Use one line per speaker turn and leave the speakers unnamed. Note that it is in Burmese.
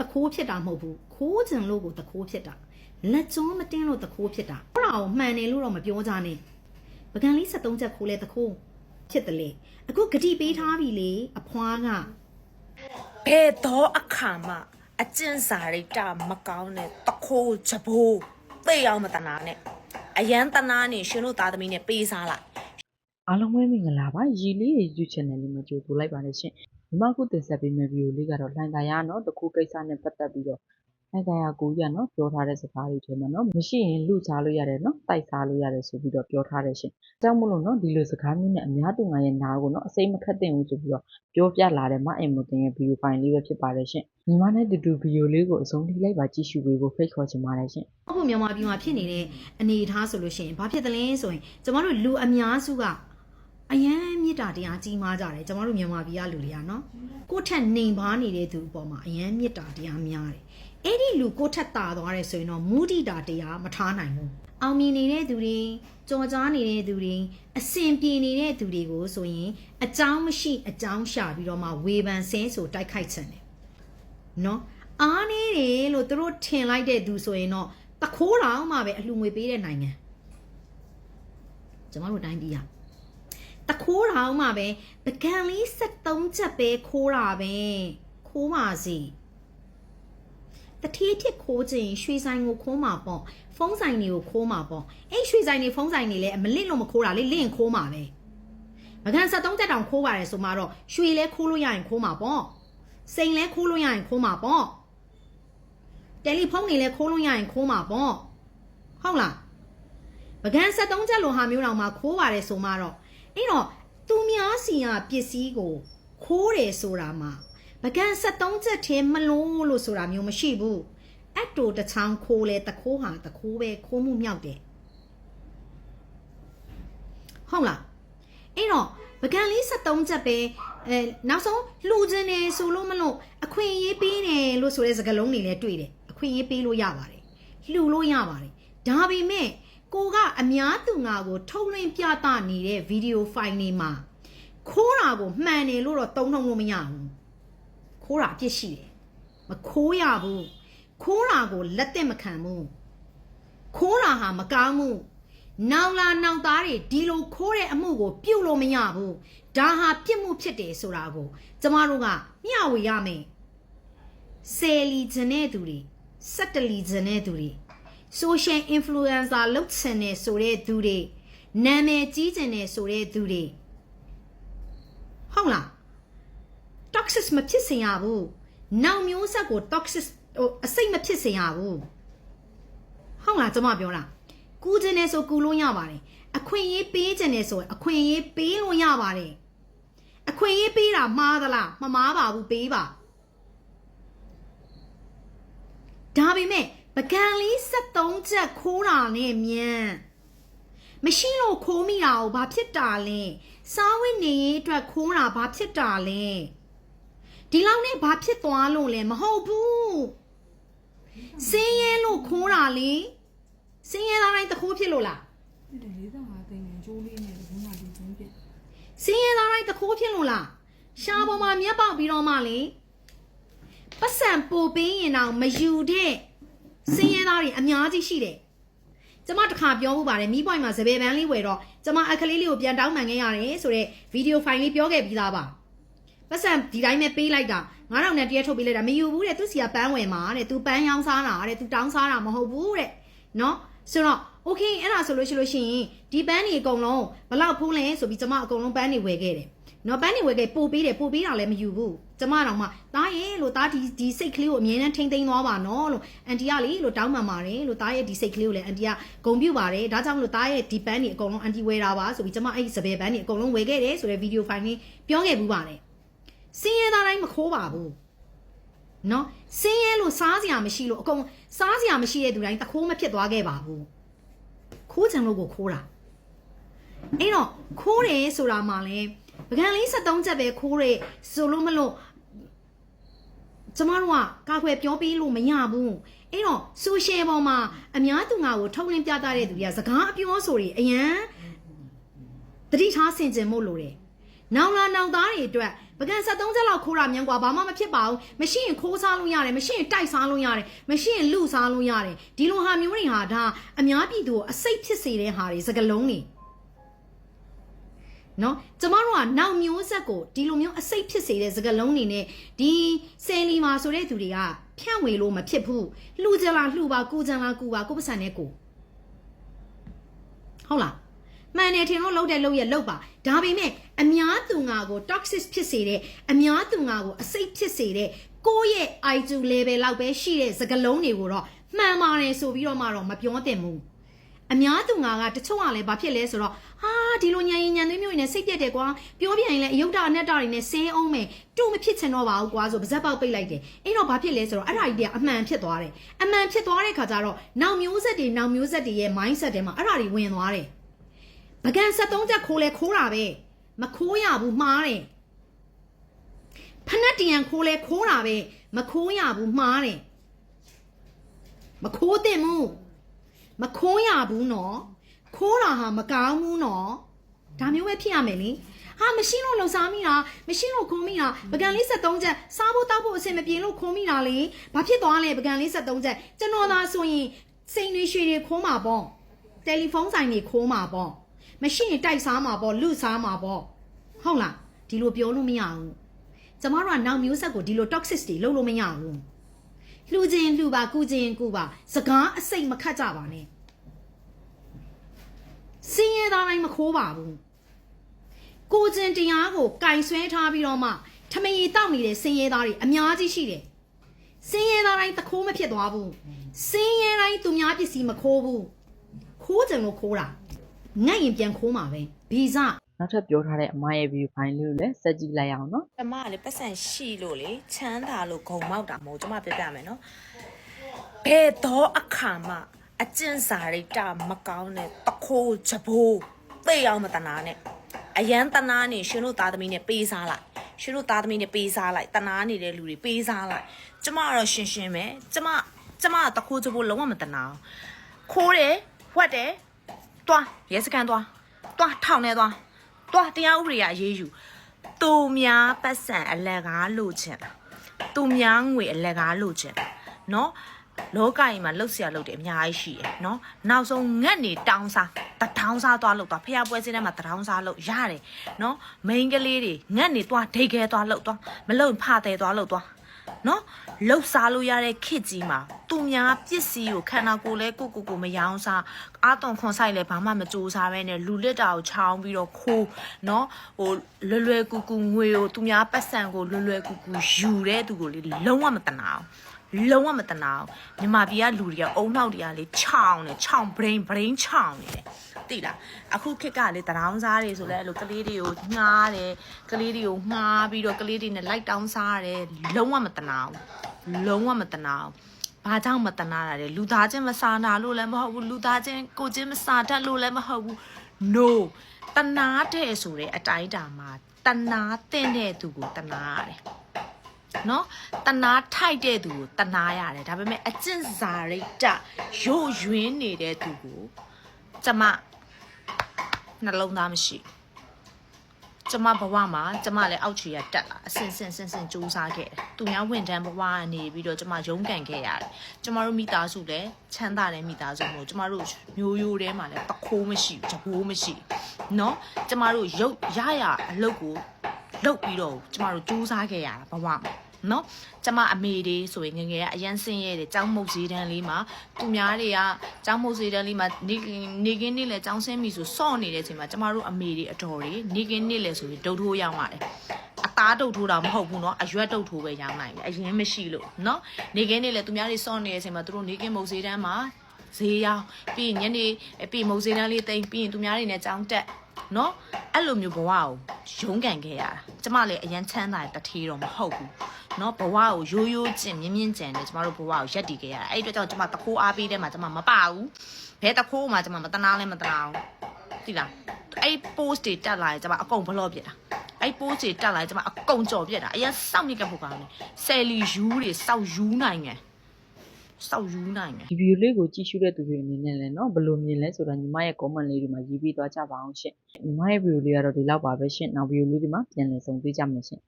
တခိုးဖြစ်တာမဟုတ်ဘူးခိုးကျင်လို့ကိုတခိုးဖြစ်တာလက်ကျွန်းမတင်းလို့တခိုးဖြစ်တာအဲ့ဒါကိုမှန်တယ်လို့တော့မပြောကြနဲ့ပကံလေး73ချက်ခိုးလဲတခိုးဖြစ်တယ်လေအခုဂတိပေးထားပြီလေအဖွားက
ဘယ်တော့အခါမှအကျင့်စာရိတ္တမကောင်းတဲ့တခိုးချဘိုးသိအောင်မတနာနဲ့အရန်တနာနေရှင်တို့သားသမီးနဲ့ပေးစားလိုက်
အားလုံးပဲမင်္ဂလာပါရီလေးရဲ့ YouTube channel လေးမှာကြိုဆိုလိုက်ပါတယ်ရှင် ဒီမှာခုတင်ဆက်ပေးမယ့် ဗီဒီယိုလေးကတော့လိုင်တာရနော် တခုကိစ္စနဲ့ပတ်သက်ပြီးတော့လိုင်တာရကိုကြီးကနော် ပြောထားတဲ့စကားတွေထဲမှာနော် မရှိရင်လူစားလို့ရတယ်နော် တိုက်စားလို့ရတယ်ဆိုပြီးတော့ပြောထားတယ်ရှင်အကြောင်းမလို့နော် ဒီလိုစကားမျိုးနဲ့အများသူငါရဲ့နားကိုနော် အစိမ့်မခတ်တင်ဘူးဆိုပြီးတော့ပြောပြလာတဲ့မအင်မတင်ရဲ့ဗီဒီယိုဖိုင်လေးပဲဖြစ်ပါတယ်ရှင်ညီမနဲ့တူတူဗီဒီယိုလေးကိုအဆုံးထိလိုက်ပါကြည့်ရှုပေးဖို့ဖိတ်ခေါ်ချင်ပါတယ်ရှင်
အခုမြန်မာပြည်မှာဖြစ်နေတဲ့အနေအထားဆိုလို့ရှိရင်ဘာဖြစ်တယ်လဲဆိုရင်ကျမတို့လူအများစုက အယမ်းမြစ်တာတရားကြီးမားကြတယ်ကျမတို့မြန်မာပြည်ကလူတွေကနော်ကိုယ့်ထက်နှိမ်ပါနေတဲ့သူအပေါ်မှာအယမ်းမြစ်တာတရားများတယ်အဲ့ဒီလူကိုယ့်ထက်တာသွားတယ်ဆိုရင်တော့မူတိတာတရားမထားနိုင်ဘူးအောင်မြင်နေတဲ့သူတွေကြော်ကြားနေတဲ့သူတွေအစင်ပြေနေတဲ့သူတွေကိုဆိုရင်အကြောင်းမရှိအကြောင်းရှာပြီးတော့မှဝေဖန်ဆင်းဆိုတိုက်ခိုက်ချင်တယ်နော်အားနေတယ်လို့သူတို့ထင်လိုက်တဲ့သူဆိုရင်တော့တခိုးတော်မှပဲအလှငွေပေးတဲ့နိုင်ငံကျမတို့တိုင်းပြည်က တခိုးတော်မှပဲပကံလေး73ချက်ပဲခိုးတာပဲခိုးပါစီတတိထစ်ခိုးခြင်းရွှေဆိုင်ကိုခိုးမှာပေါ့ဖုန်းဆိုင်တွေကိုခိုးမှာပေါ့အဲ့ရွှေဆိုင်တွေဖုန်းဆိုင်တွေလည်းမလစ်လို့မခိုးတာလေလင့်ရင်ခိုးမှာပဲပကံ73ချက်တောင်ခိုးပါတယ်ဆိုမှတော့ရွှေလဲခိုးလို့ရရင်ခိုးမှာပေါ့စိန်လဲခိုးလို့ရရင်ခိုးမှာပေါ့တယ်လီဖုန်းတွေလဲခိုးလို့ရရင်ခိုးမှာပေါ့ဟုတ်လားပကံ73ချက်လိုဟာမျိုးတောင်မှခိုးပါတယ်ဆိုမှတော့ အဲ့တော့သူများစီကပစ္စည်းကိုခိုးတယ်ဆိုတာမှာပကံ73ချက်ထဲမလို့လို့ဆိုတာမျိုးမရှိဘူးအတူတချောင်းခိုးလဲတခိုးဟာတခိုးပဲခိုးမှုမြောက်တယ်ဟုတ်လားအဲ့တော့ပကံလေး73ချက်ပဲအဲနောက်ဆုံးလှူခြင်းနေဆိုလို့မလို့အခွင့်အရေးပေးတယ်လို့ဆိုတဲ့စကားလုံးတွေလည်းတွေ့တယ်အခွင့်အရေးပေးလို့ရပါတယ်လှူလို့ရပါတယ်ဒါပေမဲ့ ကိုကအများသူငါကိုထုတ်လွှင့်ပြသနေတဲ့ဗီဒီယိုဖိုင်တွေမှာခိုးတာကိုမှန်တယ်လို့တော့တုံးထုံလို့မရဘူးခိုးတာအပြစ်ရှိတယ်မခိုးရဘူးခိုးတာကိုလက်သက်မခံဘူးခိုးတာဟာမကောင်းဘူးနောင်လာနောင်သားတွေဒီလိုခိုးတဲ့အမှုကို ပြုတ်လို့မရဘူးဒါဟာပြစ်မှုဖြစ်တယ်ဆိုတာကိုကျမတို့ကမျှဝေရမယ်ဆယ်လီဂျန်တဲ့သူတွေစက်တလီဂျန်တဲ့သူတွေ social influencer လုပ်ချင်တဲ့ဆိုတဲ့သူတွေနာမည်ကြီးချင်တဲ့ဆိုတဲ့သူတွေဟုတ်လား toxic မဖြစ်စေရဘူးနောက်မျိုးဆက်ကို toxic ဟိုအစိတ်မဖြစ်စေရဘူးဟုတ်လားကျမပြောတာကူးခြင်းနဲ့ဆိုကူလို့ရပါတယ်အခွင့်အရေးပေးခြင်းနဲ့ဆိုရင်အခွင့်အရေးပေးလို့ရပါတယ်အခွင့်အရေးပေးတာမှားသလားမမှားပါဘူးပေးပါဒါပေမဲ့ ပကံလေး73ချက်ခိုးတာနဲ့မြန်မရှိလို့ခိုးမိတာကိုဘာဖြစ်တာလဲစားဝတ်နေရေးအတွက်ခိုးတာဘာဖြစ်တာလဲဒီလောက်နဲ့ဘာဖြစ်သွားလို့လဲမဟုတ်ဘူးစင်းရဲလို့ခိုးတာလေစင်းရဲသားတိုင်းတခိုးဖြစ်လို့လား
ဖြစ်တယ်45သိန်းနဲ့ကျိုးလေးနဲ့ဘုံကဒီကျင်းပြ
စင်းရဲသားတိုင်းတခိုးဖြစ်လို့လားရှားပေါ်မှာမျက်ပေါက်ပြီးတော့မှလေပတ်စံပို့ပေးရင်တော့မယူတဲ့စင်းရဲ သားတွေအများကြီးရှိတယ်ကျမတခါပြောမှုပါတယ်မိပွိုင်မှာစပယ်ပန်းလေးဝယ်တော့ကျမအခလေးလေးကိုပြန်တောင်းပန်ခဲ့ရတယ်ဆိုတော့ဗီဒီယိုဖိုင်လေးပြောခဲ့ပြီးသားပါပတ်စံဒီတိုင်းပဲပေးလိုက်တာ9000နဲ့တရက်ထုတ်ပေးလိုက်တာမယူဘူးတဲ့သူစီကပန်းဝယ်မှာတဲ့သူပန်းရောင်းစားတာတဲ့သူတောင်းစားတာမဟုတ်ဘူးတဲ့နော် ဆိုတော့ okay အဲ့ဒါဆိုလို့ရှိလို့ရှိရင်ဒီပန်းတွေအကုန်လုံးဘလောက်ဖုံးလဲဆိုပြီးကျမအကုန်လုံးပန်းတွေဝယ်ခဲ့တယ်နော်ပန်းတွေဝယ်ခဲ့ပို့ပေးတယ်ပို့ပေးတာလည်းမယူဘူးကျမတော့မှတားရဲ့လို့တားဒီဒီစိတ်ကလေးကိုအမြဲတမ်းထိမ့်သိမ်းသွားပါနော်လို့အန်တီကလေလို့တောင်းပန်ပါတယ်လို့တားရဲ့ဒီစိတ်ကလေးကိုလည်းအန်တီကဂုံပြုပါတယ်ဒါကြောင့်မလို့တားရဲ့ဒီပန်းတွေအကုန်လုံးအန်တီဝယ်တာပါဆိုပြီးကျမအဲ့ဒီစပယ်ပန်းတွေအကုန်လုံးဝယ်ခဲ့တယ်ဆိုတဲ့ဗီဒီယိုဖိုင်လေးပြောခဲ့ဘူးပါတယ်စင်းရဲသားတိုင်းမခိုးပါဘူး နော်စင်းရဲလို့စားစရာမရှိလို့အကုန်စားစရာမရှိတဲ့သူတိုင်းတခိုးမဖြစ်သွားခဲ့ပါဘူးခိုးချင်လို့ကိုခိုးတာအဲ့တော့ခိုးတယ်ဆိုတာမှလည်းပကံလေး73ချက်ပဲခိုးတယ်ဆိုလို့မလို့ကျမတို့ကကာခွယ်ပြောပေးလို့မရဘူးအဲ့တော့ social ပေါ်မှာအများသူငါကိုထုတ်လင်းပြသတဲ့သူတွေကစကားအပြောဆိုတွေအရန်တတိထားဆင်ကျင်မို့လို့တယ်နောင်လာနောင်သားတွေအတွက် ပကံ73ချက်လောက်ခိုးတာမြန်กว่าဘာမှမဖြစ်ပါဘူးမရှိရင်ခိုးစားလို့ရတယ်မရှိရင်တိုက်စားလို့ရတယ်မရှိရင်လူစားလို့ရတယ်ဒီလိုဟာမျိုးတွေဟာဒါအများပြည်သူကိုအစိတ်ဖြစ်စေတဲ့ဟာတွေစကလုံးတွေနော်ကျမတို့ကနောက်မျိုးဆက်ကိုဒီလိုမျိုးအစိတ်ဖြစ်စေတဲ့စကလုံးတွေနဲ့ဒီဆယ်လီမာဆိုတဲ့သူတွေကဖြန့်ဝေလို့မဖြစ်ဘူးလှူကြလားလှူပါကူကြလားကူပါကိုပစံနဲ့ကိုဟုတ်လားမှန်တယ်ထင်လို့လုံးတယ်လုံးရလုံးပါဒါပေမဲ့ အများသူငါကို toxic ဖြစ်စေတဲ့အများသူငါကိုအစိတ်ဖြစ်စေတဲ့ကိုယ့်ရဲ့ IQ level လောက်ပဲရှိတဲ့စကလုံးတွေကိုတော့မှန်ပါတယ်ဆိုပြီးတော့မှတော့မပြောသင့်ဘူးအများသူငါကတချို့ကလည်းဘာဖြစ်လဲဆိုတော့ဟာဒီလိုညံရင်ညံသွေးမျိုးတွေနဲ့စိတ်ပြက်တယ်ကွာပြောပြရင်လည်းအယုဒ္ဓအနတ္တတွေနဲ့ဆင်းအောင်မယ်တူမဖြစ်ချင်တော့ပါဘူးကွာဆိုပါဇက်ပေါက်ပိတ်လိုက်တယ်အဲ့တော့ဘာဖြစ်လဲဆိုတော့အဲ့ဒါကြီးကအမှန်ဖြစ်သွားတယ်အမှန်ဖြစ်သွားတဲ့ခါကျတော့နောက်မျိုးဆက်တွေနောက်မျိုးဆက်တွေရဲ့ mindset ထဲမှာအဲ့ဒါတွေဝင်သွားတယ်ပကံ73ချက်ခိုးလဲခိုးတာပဲ မခိုးရဘူးမှားတယ်ဖနက်တရံခိုးလဲခိုးတာပဲမခိုးရဘူးမှားတယ်မခိုးတင်ဘူးမခိုးရဘူးနော်ခိုးတာဟာမကောင်းဘူးနော်ဒါမျိုးပဲဖြစ်ရမယ်လေဟာမရှင်းလို့လှုပ်ရှားမိတာမရှင်းလို့ခုံးမိတာပကံလေး73ချက်စားဖို့တောက်ဖို့အဆင်မပြေလို့ခုံးမိတာလေဘာဖြစ်သွားလဲပကံလေး73ချက်ကျွန်တော်သာဆိုရင်စိန်တွေရွှေတွေခိုးမှာပေါ့တယ်လီဖုန်းဆိုင်တွေခိုးမှာပေါ့ မရှင်းရင်တိုက်စားမှာပေါ့လူစားမှာပေါ့ဟုတ်လားဒီလိုပြောလို့မရဘူးကျမတို့ကနောက်မျိုးဆက်ကိုဒီလို toxic တွေလုပ်လို့မရဘူးလှူခြင်းလှူပါကူခြင်းကူပါစကားအစိတ်မခတ်ကြပါနဲ့စင်းရဲသားတိုင်းမခိုးပါဘူးကိုခြင်းတရားကိုကင်ဆွဲထားပြီးတော့မှထမရီတောက်နေတဲ့စင်းရဲသားတွေအများကြီးရှိတယ်စင်းရဲသားတိုင်းတခိုးမဖြစ်သွားဘူးစင်းရဲတိုင်းသူများပစ္စည်းမခိုးဘူးခိုးကြံလို့ခိုးတာ ငတ်ရင်ပြန်ခိုးမှာပဲဗီဇ
နောက်ထပ်ပြောထားတဲ့အမရဲ့ view file လေးကိုလည်းစက်ကြည့်လိုက်အောင်နော်
ကျမကလေပတ်စံရှိလို့လေချမ်းသာလို့ဂုံမောက်တာမဟုတ်ကျမပြပြမယ်နော်ဘယ်တော့အခါမှအကျင့်စာရိတ္တမကောင်းတဲ့တခိုးချဘိုးသိအောင်မတနာနဲ့အရန်တနာနေရှင်တို့သားသမီးနဲ့ပေးစားလိုက်ရှင်တို့သားသမီးနဲ့ပေးစားလိုက်တနာနေတဲ့လူတွေပေးစားလိုက်ကျမကတော့ရှင်းရှင်းပဲကျမကျမကတခိုးချဘိုးလုံးဝမတနာဘူးခိုးတယ်ဝက်တယ် တွားရဲစခန်းတွားတွားထောင်ထဲတွားတွားတရားဥပဒေအရေးယူသူများပတ်စံအလက်ကားလို့ချင်သူများငွေအလက်ကားလို့ချင်နော်လောကကြီးမှာလှုပ်ဆရာလှုပ်တယ်အများကြီးရှိတယ်နော်နောက်ဆုံးငတ်နေတောင်းစားတထောင်းစားသွားလှုပ်သွားဖះပွဲစင်းထဲမှာတထောင်းစားလှုပ်ရတယ်နော်မိန်းကလေးတွေငတ်နေသွားဒိတ်ခဲသွားလှုပ်သွားမလှုပ်ဖားတယ်သွားလှုပ်သွား နော်လှုပ်စားလို့ရတဲ့ခစ်ကြီးမှာသူများပစ္စည်းကိုခန္ဓာကိုယ်လဲကိုကိုကိုမယောင်းစားအာတုံခွန်ဆိုင်လဲဘာမှမကြိုးစားပဲနဲ့လူလက်တာကိုချောင်းပြီးတော့ခိုးနော်ဟိုလွယ်လွယ်ကူကူငွေကိုသူများပတ်စံကိုလွယ်လွယ်ကူကူယူတဲ့သူကိုလေလုံးဝမတနာဘူး လုံးဝမတနာဘူးမြမပြည်ကလူတွေကအုံနောက်တွေကလေခြောင်နေခြောင် brain brain ခြောင်နေတယ်သိလားအခုခေတ်ကလေတရောင်းစားတွေဆိုလဲအဲ့လိုကလေးတွေကိုငှားတယ်ကလေးတွေကိုငှားပြီးတော့ကလေးတွေနဲ့လိုက်တောင်းစားတယ်လုံးဝမတနာဘူးလုံးဝမတနာဘူးဘာကြောင့်မတနာတာလဲလူသားချင်းမစာနာလို့လည်းမဟုတ်ဘူးလူသားချင်းကိုချင်းမစာတတ်လို့လည်းမဟုတ်ဘူး no တနာတဲ့ဆိုတဲ့အတိုင်းတာမှာတနာတဲ့တဲ့သူကိုတနာရတယ် နော်တနာထိုက်တဲ့သူကိုတနာရတယ်ဒါပေမဲ့အကျင့်စာရိတ္တရို့ယွင်းနေတဲ့သူကိုကျမနှလုံးသားမရှိကျမဘဝမှာကျမလည်းအောက်ခြေရတက်လာအစင်စင်စင်စင်စူးစားခဲ့တယ်သူများဝင်တန်းဘဝကနေပြီးတော့ကျမရုန်းကန်ခဲ့ရတယ်ကျမတို့မိသားစုလည်းချမ်းသာတဲ့မိသားစုမျိုးကျမတို့မျိုးရိုးထဲမှာလည်းတခိုးမရှိဘူးတဘိုးမရှိဘူးเนาะကျမတို့ရုပ်ရရအလုပ်ကိုလုပ်ပြီးတော့ကျမတို့စူးစားခဲ့ရတာဘဝမှာ နော်ကျမအမေတွေဆိုရင်ငယ်ငယ်ကအရန်ဆင်းရဲတယ်ចောင်းမုတ်ဈေးတန်းလေးမှာသူများတွေကចောင်းမုတ်ဈေးတန်းလေးမှာနေနေကင်းနေလဲចောင်းဆင်းပြီဆိုစော့နေတဲ့အချိန်မှာကျမတို့အမေတွေအတော်တွေနေကင်းနေလဲဆိုရင်ဒုတ်ထိုးရောက်လာတယ်အသားဒုတ်ထိုးတာမဟုတ်ဘူးเนาะအရွက်ဒုတ်ထိုးပဲရောင်းနိုင်တယ်အရင်မရှိလို့เนาะနေကင်းနေလဲသူများတွေစော့နေတဲ့အချိန်မှာသူတို့နေကင်းမုတ်ဈေးတန်းမှာဈေးရောက်ပြီးရင်ညနေပြီးမုတ်ဈေးတန်းလေးတိမ်ပြီးရင်သူများတွေနဲ့ចောင်းတက် နော်အဲ့လိုမျိုးဘဝကိုရုန်းကန်ခဲ့ရတာကျမလည်းအရန်ချမ်းသာတဲ့တထေးတော့မဟုတ်ဘူးနော်ဘဝကိုရိုးရိုးကျင်မြင့်မြင့်ကျန်တယ်ကျမတို့ဘဝကိုရက်တည်ခဲ့ရတာအဲ့ဒီအတွက်ကြောင့်ကျမတခိုးအားပေးတဲ့မှာကျမမပါဘူးဘဲတခိုးမှာကျမမတနာလဲမတနာဘူးသိလားအဲ့ post တွေတက်လာရင်ကျမအကုန်ဘလော့ပြစ်တာအဲ့ post တွေတက်လာရင်ကျမအကုန်ကြော်ပြစ်တာအရင်စောင့်မြစ်ကဖို့ကောင်းတယ်ဆယ်လီယူတွေစောက်ယူနိုင်ငယ် စောက်ယူနိုင်ငယ်
ဒီ view လေးကိုကြည့်ရှုတဲ့သူတွေအနေနဲ့လည်းเนาะဘယ်လိုမြင်လဲဆိုတာညီမရဲ့ comment လေးတွေမှာရေးပြီးသွားကြပါအောင်ရှင်ညီမရဲ့ view လေးကတော့ဒီလောက်ပါပဲရှင်နောက် view လေးဒီမှာပြန်လည်ဆုံတွေ့ကြမယ်ရှင်